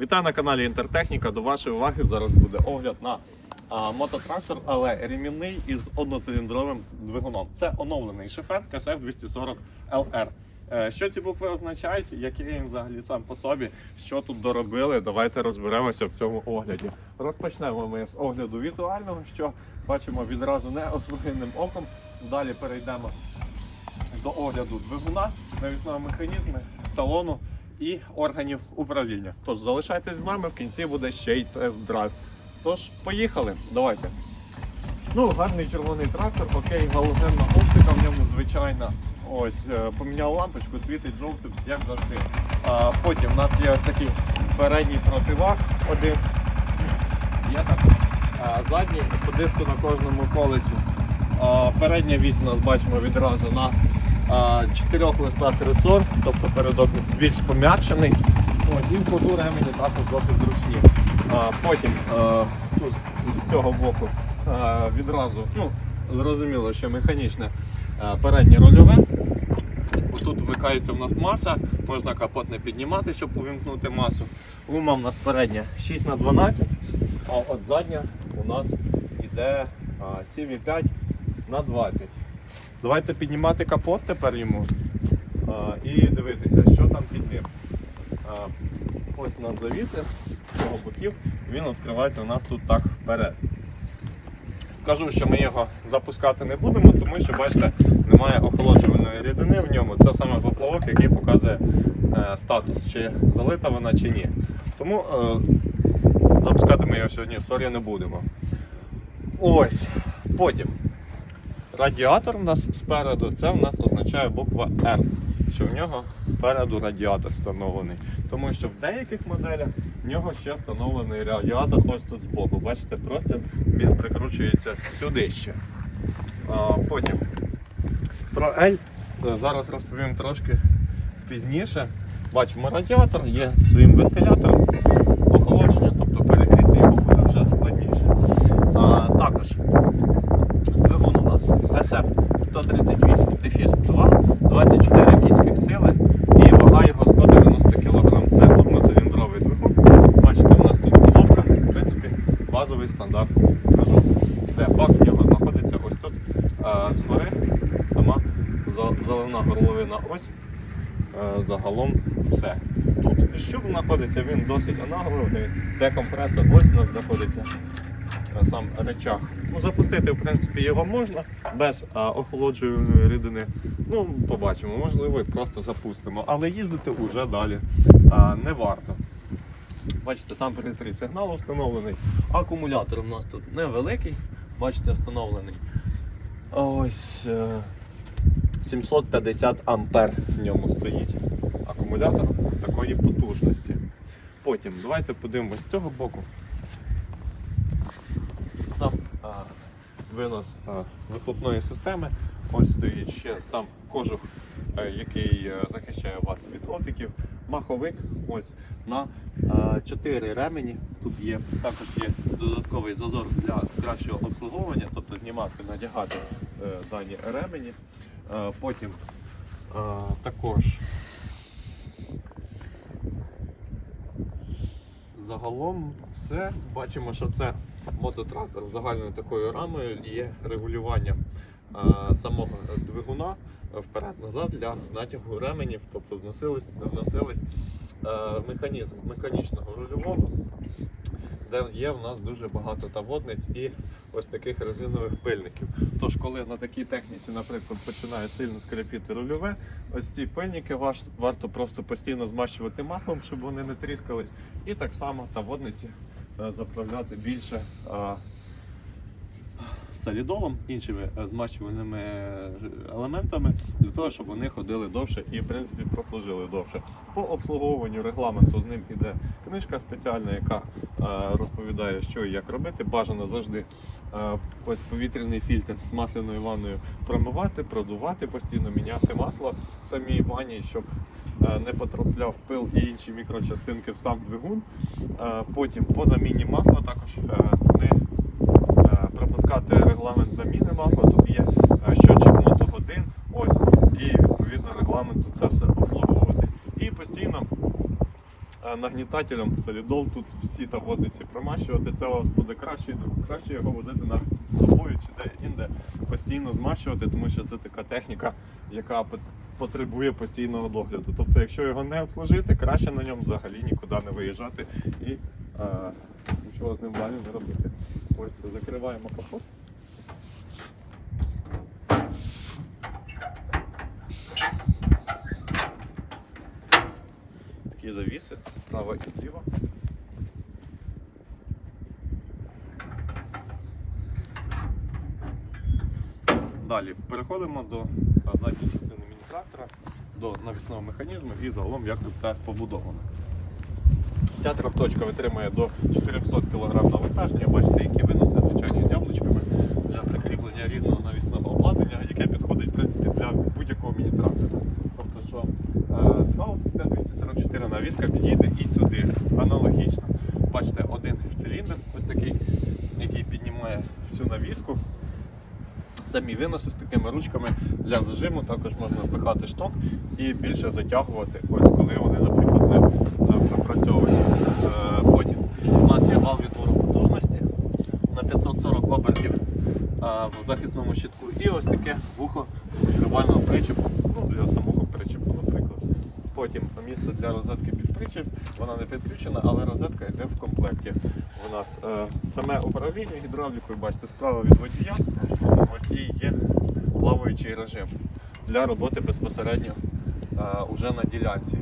Вітаю на каналі Інтертехніка. До вашої уваги зараз буде огляд на а, мототрактор, але ремінний із одноциліндровим двигуном. Це оновлений шифет КСФ 240 LR. Е, Що ці букви означають, який він взагалі сам по собі, що тут доробили, давайте розберемося в цьому огляді. Розпочнемо ми з огляду візуального, що бачимо відразу неосвоєним оком. Далі перейдемо до огляду двигуна, навісного механізму, салону і органів управління. Тож залишайтесь з нами, в кінці буде ще й тест-драйв. Тож, поїхали, давайте. Ну, гарний червоний трактор, окей, галогенна оптика в ньому звичайна. Ось, е, поміняв лампочку, світить жовтим, як завжди. А, потім в нас є ось такий передній противаг один. Є також задній по диску на кожному колесі. А, передня вісь у нас бачимо відразу на чотирьох листах ресор, тобто передок більш пом'якшений. І в ходу ремені також досить зручні. Потім тут з цього боку відразу, ну, зрозуміло, що механічне переднє рольове. Тут вмикається в нас маса, можна капот не піднімати, щоб увімкнути масу. Гума в нас передня 6х12, а от задня у нас йде 7,5 на 20. Давайте піднімати капот тепер йому і дивитися, що там під ним. Ось у нас завіси з цього боків, він відкривається у нас тут так вперед. Скажу, що ми його запускати не будемо, тому що, бачите, немає охолоджувальної рідини в ньому. Це саме поплавок, який показує е, статус, чи залита вона чи ні. Тому е, запускати ми його сьогодні сорі не будемо. Ось. Потім. Радіатор у нас спереду, це у нас означає буква R, що в нього спереду радіатор встановлений. Тому що в деяких моделях в нього ще встановлений радіатор ось тут збоку. Бачите, просто він прикручується сюди ще. А, потім про L е, зараз розповім трошки пізніше. Бачимо, радіатор є своїм вентилятором охолодження, тобто перекрити його буде вже складніше. А, також Двигун у нас SF 138 дефіс 2, 24 кінських сили і вага його 190 кг. Це одноциліндровий двигун. Бачите, у нас тут головка, в принципі, базовий стандарт скажу. Де бак в нього знаходиться ось тут. А, згори сама заливна горловина ось. Е, Загалом все. Тут щуп знаходиться, він досить аналоговий, декомпресор ось у нас знаходиться е, сам речах. Ну, запустити, в принципі, його можна без а, охолоджувальної рідини. Ну, побачимо, можливо, і просто запустимо, але їздити вже далі а, не варто. Бачите, сам пристрій сигналу встановлений. Акумулятор у нас тут невеликий, бачите, встановлений. Ось е, 750 ампер в ньому стоїть акумулятор такої потужності. Потім давайте подивимось з цього боку а, винос а, вихлопної системи. Ось стоїть ще сам кожух, е, який е, захищає вас від опіків. Маховик ось на 4 ремені. Тут є також є додатковий зазор для кращого обслуговування, тобто знімати, надягати е, дані ремені. Е, Потім е, також Загалом все. Бачимо, що це мототрактор з загальною такою рамою є регулювання самого двигуна вперед-назад для натягу ременів, тобто зносились, зносились а, механізм механічного рульового, де є в нас дуже багато таводниць і ось таких резинових пильників. Тож, коли на такій техніці, наприклад, починає сильно скрипіти рульове, ось ці пильники ваш, варто просто постійно змащувати маслом, щоб вони не тріскались. І так само таводниці е, заправляти більше е, солідолом, іншими е, змащувальними е, елементами, для того, щоб вони ходили довше і в принципі прослужили довше. По обслуговуванню регламенту з ним іде книжка спеціальна, яка е, розповідає, що і як робити. Бажано завжди ось повітряний фільтр з масляною ванною промивати, продувати, постійно міняти масло в самій ванні, щоб не потрапляв пил і інші мікрочастинки в сам двигун. Потім по заміні масла також е, не е, пропускати регламент заміни масла. Тут є е, щотчик мотогодин, ось, і відповідно регламенту це все обслуговувати. І постійно е, нагнітателем солідол. Тут всі та водниці промащувати. Це у вас буде краще, краще його возити на собою чи де інде постійно змащувати, тому що це така техніка, яка потребує постійного догляду. Тобто, якщо його не обслужити, краще на ньому взагалі нікуди не виїжджати і е, нічого з ним далі не робити. Ось закриваємо капот. Такі завіси справа і зліва. Далі переходимо до задньої частини міні-трактора, до навісного механізму і загалом як тут все побудовано. Ця тракточка витримує до 400 кг навантаження. Бачите, які виноси звичайні з яблучками для прикріплення різного навісного обладнання, яке підходить в принципі, для будь-якого міні-трактора. Тобто, що е, Scout Т244 підійде і сюди аналогічно. Бачите, один циліндр, ось такий, який піднімає всю навіску. Самі виноси з такими ручками для зажиму також можна впихати шток і більше затягувати, ось коли вони, наприклад, не е, пропрацьовані. Е, Потім у нас є вал відвору потужності на 540 обертів в захисному щитку і ось таке вухо скривального причепу, ну для самого. Потім місце для розетки під вона не підключена, але розетка йде в комплекті. У нас е, саме управління гідравлікою, бачите, справа від водія, ось і є плаваючий режим для роботи безпосередньо е, уже на ділянці.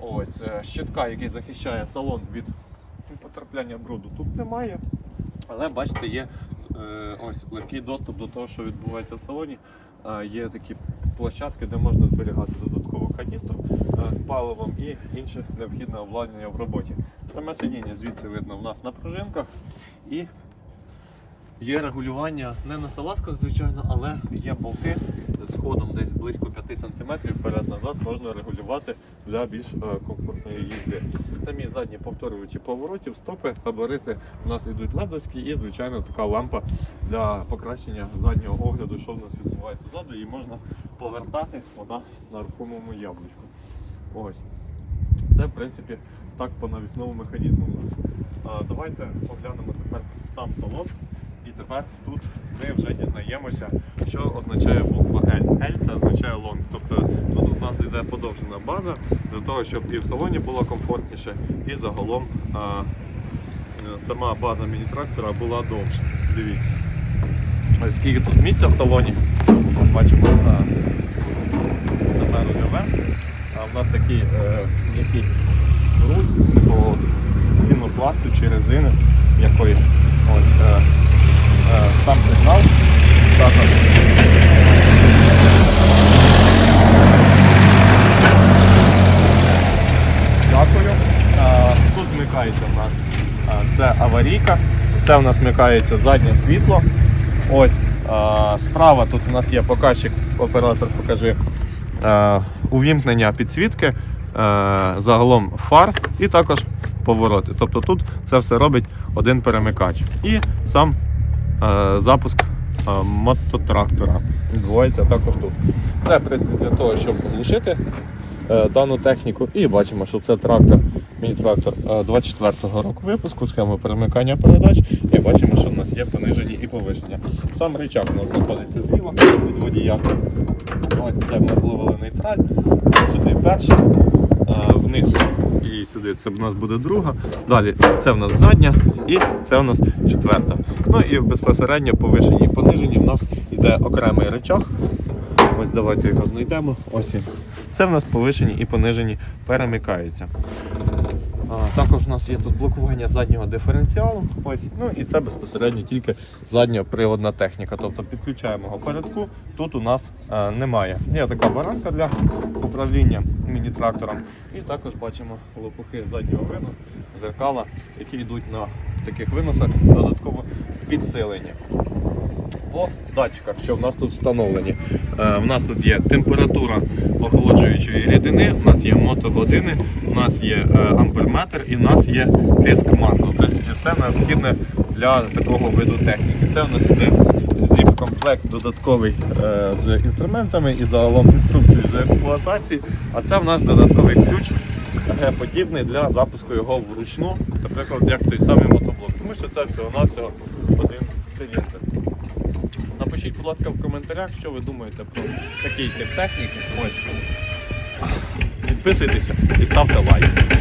Ось е, щитка, який захищає салон від потрапляння бруду, тут немає. Але бачите, є е, ось легкий доступ до того, що відбувається в салоні. Е, є такі площадки, де можна зберігати додаткову каністру е, з паливом і інше необхідне обладнання в роботі. Саме сидіння звідси видно в нас на пружинках і є регулювання не на салазках, звичайно, але є болти з ходом десь близько 5 см вперед-назад можна регулювати для більш е, комфортної їзди. Самі задні повторювачі поворотів, стопи, габарити у нас йдуть ледовські і, звичайно, така лампа для покращення заднього огляду, що в нас відбувається ззаду, і можна повертати вона на рухомому яблучку. Ось. Це, в принципі, так по навісному механізму у нас. А, давайте оглянемо тепер сам салон. І тепер тут ми вже дізнаємося, що означає буква L. L це означає лонг. Тобто тут у нас йде подовжена база для того, щоб і в салоні було комфортніше, і загалом а, е, сама база міні-трактора була довша. Дивіться. Ось скільки тут місця в салоні. Бачимо а, саме рульове. А в нас такий е, м'який руль по пінопласту чи резини, якої ось сам сигнал. Дякую. Тут вмикається у нас це аварійка, це у нас вмикається заднє світло. Ось справа тут у нас є показчик, оператор покажи увімкнення підсвітки, загалом фар і також повороти. Тобто тут це все робить один перемикач. І сам запуск е, мототрактора відбувається також тут. Це пристрій для того, щоб глушити е, дану техніку. І бачимо, що це трактор, міні-трактор е, 24-го року випуску, схема перемикання передач. І бачимо, що в нас є понижені і повишення. Сам рычаг у нас знаходиться зліва від водія. Ось це в нас ловили нейтраль, сюди перша, е, вниз і сюди це в нас буде друга. Далі це в нас задня і це в нас четверта. Ну і безпосередньо повишені і понижені в нас йде окремий рычаг. Ось давайте його знайдемо. Ось він. Це в нас повишені і понижені перемикаються. А, також у нас є тут блокування заднього диференціалу. Ось. Ну і це безпосередньо тільки задня приводна техніка. Тобто підключаємо його передку. Тут у нас е, немає. Є така баранка для управління міні-трактором. І також бачимо лопухи заднього вину, зеркала, які йдуть на таких виносах, додатково підсилені по датчиках, що в нас тут встановлені. Е, в нас тут є температура охолоджуючої рідини, у нас є мотогодини, у нас є е, амперметр і в нас є тиск масла. В принципі, все необхідне для такого виду техніки. Це у нас іде зіп-комплект додатковий е, з інструментами і загалом інструкцією з експлуатації. А це в нас додатковий ключ подібний для запуску його вручну, наприклад, як той самий мотоблок. Тому що це всього-навсього один циліндр. Напишіть, будь ласка, в коментарях, що ви думаєте про такий тип техніки. Ось. Підписуйтеся і ставте лайк.